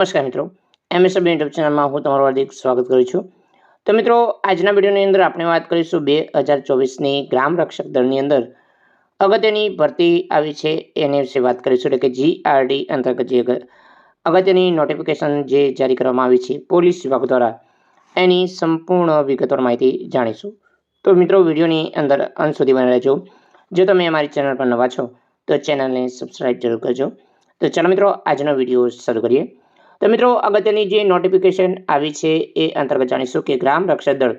નમસ્કાર મિત્રો. એમએસએબ યુટ્યુબ ચેનલમાં હું તમારું હાર્દિક સ્વાગત કરું છું. તો મિત્રો, આજના વિડીયોની અંદર આપણે વાત કરીશું બે હજાર ચોવીસની ગ્રામ રક્ષક દળની અંદર. અગત્યની ભરતી આવી છે એની વિશે વાત કરીશું. એટલે કે જીઆરડી અંતર્ગત જે અગ- અગત્યની નોટિફિકેશન જે જારી કરવામાં આવી છે પોલીસ વિભાગ દ્વારા, એની સંપૂર્ણ વિગતવાર માહિતી જાણીશું. તો મિત્રો, વિડીયોની અંદર અંત સુધી બની રહેજો. જો તમે અમારી ચેનલ પર નવા છો, તો ચેનલને સબસ્ક્રાઈબ જરૂર કરજો. તો ચાલો મિત્રો, આજનો વીડિયો શરૂ કરીએ. તો મિત્રો, અગત્યની જે નોટિફિકેશન આવી છે એ અંતર્ગત જાણીશું કે ગ્રામ રક્ષક દળ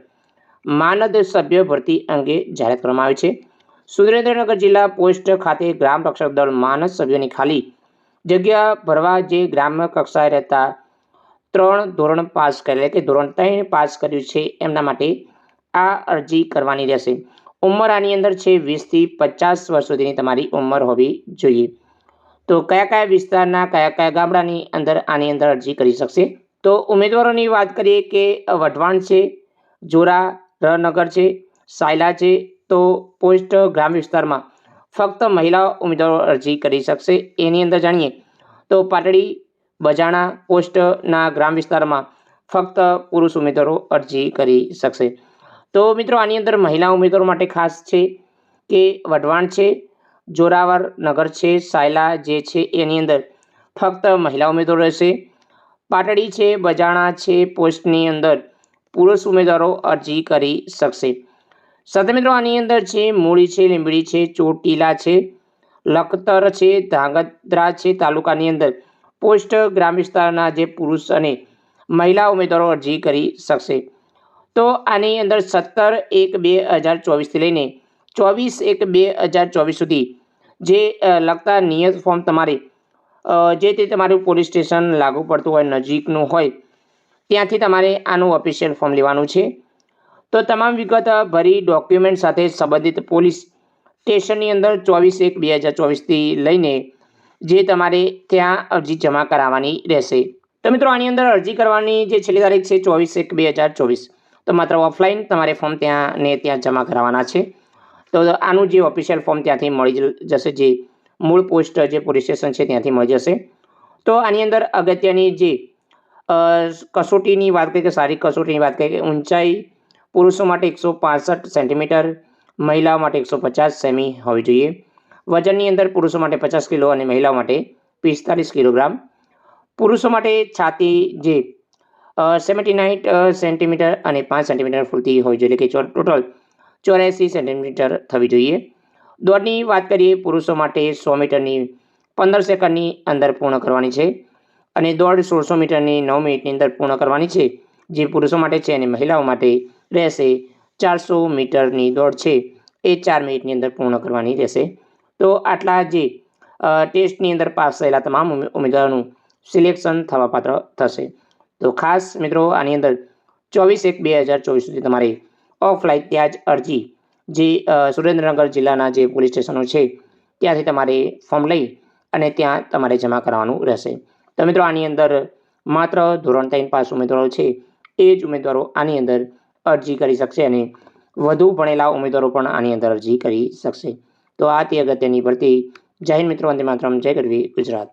માનદ સભ્ય ભરતી અંગે જાહેરાત કરવામાં આવી છે. સુરેન્દ્રનગર જિલ્લા પોસ્ટ ખાતે ગ્રામ રક્ષક દળ માનદ સભ્યોની ખાલી જગ્યા ભરવા જે ગ્રામ્ય કક્ષાએ રહેતા ત્રણ ધોરણ પાસ કરેલ કે ધોરણ ત્રણ પાસ કર્યું છે એમના માટે આ અરજી કરવાની રહેશે. ઉંમર આની અંદર છે વીસથી પચાસ વર્ષ સુધીની તમારી ઉંમર હોવી જોઈએ. તો કયા કયા વિસ્તારના, કયા કયા ગામડાની અંદર આની અંદર અરજી કરી શકશે? તો ઉમેદવારોની વાત કરીએ કે વઢવાણ છે, જોરા રનગર છે, સાયલા છે, તો પોસ્ટ ગ્રામ વિસ્તારમાં ફક્ત મહિલા ઉમેદવારો અરજી કરી શકશે. એની અંદર જાણીએ તો પાટડી, બજાણા પોસ્ટના ગ્રામ વિસ્તારમાં ફક્ત પુરુષ ઉમેદવારો અરજી કરી શકશે. તો મિત્રો આની અંદર મહિલા ઉમેદવારો માટે ખાસ છે કે વઢવાણ છે જોરાવર નગર છે, સાયલા જે છે એની અંદર. ફક્ત મહિલા ઉમેદવારો રહેશે. પાટડી છે, બજાણા છે, પોસ્ટની અંદર પુરુષ ઉમેદવારો અરજી કરી શકશે. સાથે આની અંદર છે, મૂળી છે, લીંબડી છે, ચોટીલા છે, લખતર છે, ધાંગધ્રા છે, તાલુકાની અંદર પોસ્ટ ગ્રામ વિસ્તારના જે પુરુષ અને મહિલા ઉમેદવારો અરજી કરી શકશે. તો આની અંદર સત્તર એક બે હજાર ચોવીસથી લઈને ચોવીસ એક બે હજાર ચોવીસ સુધી જે લગતા નિયત ફોર્મ તમારે જે તે તમારું પોલીસ સ્ટેશન લાગુ પડતું હોય, નજીકનું હોય, ત્યાંથી તમારે આનું ઓફિશિયલ ફોર્મ લેવાનું છે. તો તમામ વિગત ભરી ડોક્યુમેન્ટ સાથે સંબંધિત પોલીસ સ્ટેશનની અંદર ચોવીસ એક બે હજાર ચોવીસથી લઈને જે તમારે ત્યાં અરજી જમા કરાવવાની રહેશે. તો મિત્રો, આની અંદર અરજી કરવાની જે છેલ્લી તારીખ છે ચોવીસ એક બે હજાર ચોવીસ. તો માત્ર ઓફલાઈન તમારે ફોર્મ ત્યાં ને ત્યાં જમા કરાવવાના છે. તો આનું જે ઓફિશિયલ ફોર્મ ત્યાંથી મળી જશે, જે મૂળ પોસ્ટ જે પોલીસ સ્ટેશન છે ત્યાંથી મળી જશે. તો આની અંદર અગત્યની જે કસોટીની વાત કરીએ કે શારીરિક કસોટીની વાત કરીએ કે ઊંચાઈ પુરુષો માટે એકસો પાસઠ સેન્ટીમીટર મહિલાઓ માટે એકસો પચાસ સેમી હોવી જોઈએ. વજનની અંદર પુરુષો માટે પચાસ કિલો અને મહિલાઓ માટે પિસ્તાલીસ કિલોગ્રામ. પુરુષો માટે છાતી જે સેવન્ટી નાઇન સેન્ટીમીટર અને પાંચ સેન્ટીમીટર ફૂલતી હોવી જોઈએ. એટલે કે ટોટલ ચોર્યાસી સેન્ટીમીટર થવી જોઈએ. દોડની વાત કરીએ, પુરુષો માટે સો મીટરની પંદર સેકન્ડની અંદર પૂર્ણ કરવાની છે અને દોડ સોળસો મીટરની નવ મિનિટની અંદર પૂર્ણ કરવાની છે. જે પુરુષો માટે છે અને મહિલાઓ માટે રહેશે ચારસો મીટરની દોડ છે. એ ચાર મિનિટની અંદર પૂર્ણ કરવાની રહેશે. તો આટલા જે ટેસ્ટની અંદર પાસ થયેલા તમામ ઉમેદવારોનું સિલેક્શન થવાપાત્ર થશે. તો ખાસ મિત્રો, આની અંદર ચોવીસ એક બે હજાર ચોવીસ સુધી તમારે ઓફલાઈન ત્યાં જ અરજી, જે સુરેન્દ્રનગર જિલ્લાના જે પોલીસ સ્ટેશનો છે, ત્યાંથી તમારે ફોર્મ લઈ અને ત્યાં તમારે જમા કરાવવાનું રહેશે. તો મિત્રો આની અંદર માત્ર ધોરણ ત્રણ પાસ ઉમેદવારો છે, એ જ ઉમેદવારો આની અંદર અરજી કરી શકશે અને વધુ ભણેલા ઉમેદવારો પણ આની અંદર અરજી કરી શકશે. તો આ તે અગત્યની ભરતી. જાહેર મિત્રો, વંદે માત્ર જય ગરવી ગુજરાત.